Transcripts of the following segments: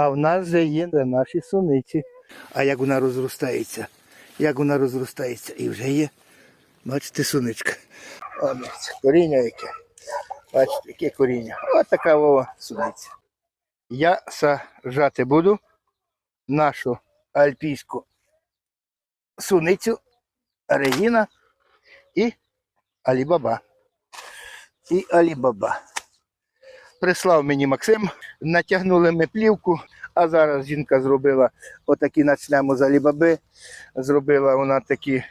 А в нас вже є наші суниці. А як вона розростається? Як вона розростається? І вже є, бачите, суничка. О, коріння яке. Бачите, яке коріння. Ось така вова суниця. Я сажати буду нашу альпійську суницю, Регіна і Алібаба. І Алібаба. Прислав мені Максим, натягнули ми плівку, а зараз жінка зробила отакі почнемо з Алібаби. Зробила вона такі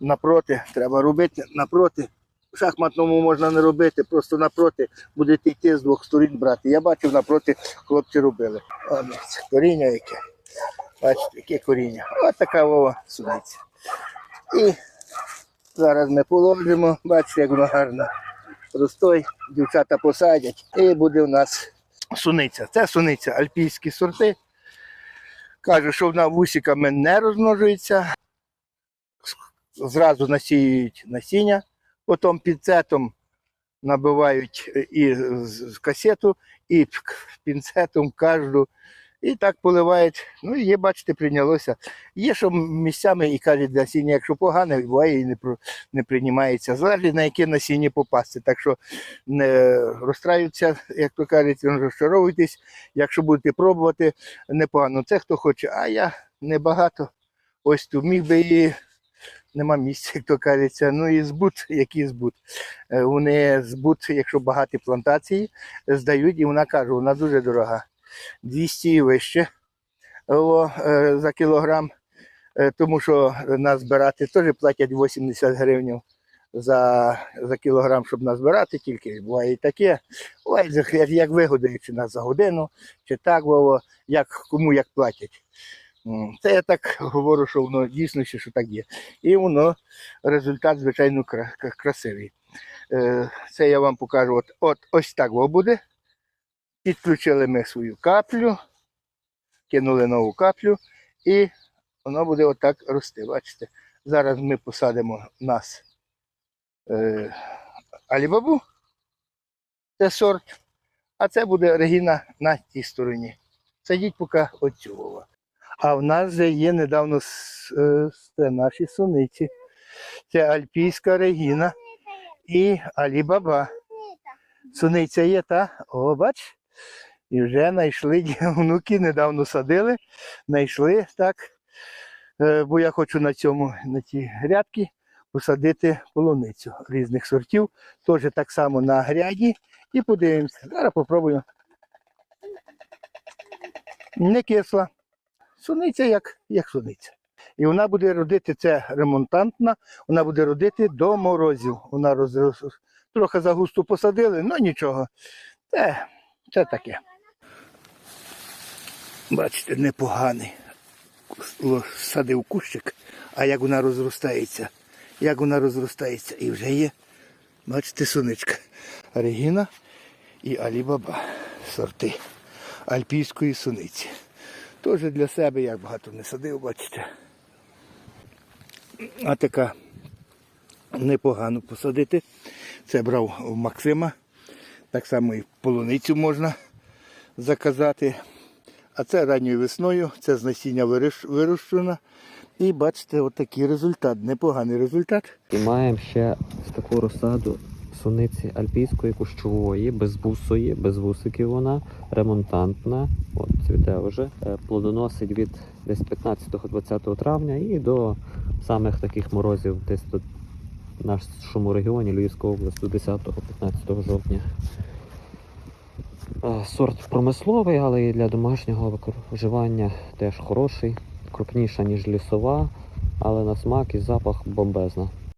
напроти, треба робити напроти. В шахматному можна не робити, просто напроти будете йти з двох сторін брати. Я бачив, напроти хлопці робили. О, дивіться, коріння яке. Бачите, яке коріння. Ось така вова суниця. І зараз ми положимо, бачите, як воно гарно. Простой, дівчата посадять, і буде у нас суниця. Це суниця, альпійські сорти. Каже, що вона вусиками не розмножується. Зразу насіюють насіння, потім пінцетом набивають і з касету, і пінцетом кожну. І так поливають. Ну, є, бачите, прийнялося. Є, що місцями і кажуть, насіння, якщо погане, буває і не, не приймається. Залежить на яке насіння попасти. Так що не розстраються, як то кажуть, не розчаровуйтесь. Якщо будете пробувати, непогано. Це хто хоче, а я небагато. Ось тут міг би і нема місця, як то кажеться. Ну і збут, який збут. Е, Вони збут, якщо багаті плантації, здають, і вона каже, вона дуже дорога. 200 і вище е, за кілограм, Е, тому що нас збирати теж платять 80 гривень за, за кілограм, щоб назбирати, тільки буває і таке. Буває, як, вигодують, чи нас за годину, чи так, Вово, як, кому як платять. Це я так говорю, що воно дійсно що так є. І воно результат, звичайно, кра- кра- красивий. Е, Це я вам покажу. От, от ось так воно буде. Підключили ми свою каплю, кинули нову каплю, і воно буде отак рости. Бачите? Зараз ми посадимо нас е, алібабу, це сорт, а це буде регіна на тій стороні. Садіть поки оцю. А в нас вже є недавно е, це наші суниці. Це альпійська регіна і алібаба. Суниця є, та? О, бач. І вже знайшли внуки, недавно садили, знайшли так. Е, Бо я хочу на цьому, на ті грядки посадити полуницю різних сортів. Теж так само на гряді. І подивимося. Зараз попробую. Не кисла. Суниця як, як суниця. І вона буде родити, це ремонтантна, вона буде родити до морозів. Вона роз, трохи загусто посадили, ну нічого. Це, це таке. Бачите, непоганий. Садив кущик, а як вона розростається, як вона розростається. І вже є, бачите, сонечка. Регіна і Алібаба сорти альпійської суниці. Теж для себе як багато не садив, бачите. А така непогано посадити. Це брав у Максима. Так само і полуницю можна заказати. А це ранньою весною, це з насіння вирощ- вирощено. І бачите, отакий результат, непоганий результат. І маємо ще таку розсаду суниці альпійської кущової, безвусої, без вусиків вона, ремонтантна, от цвіте вже. Е, Плодоносить від десь 15-20 травня і до самих таких морозів десь до в нашому регіоні Львівська область 10-15 жовтня. Е, Сорт промисловий, але і для домашнього вживання теж хороший, крупніша, ніж лісова, але на смак і запах бомбезна.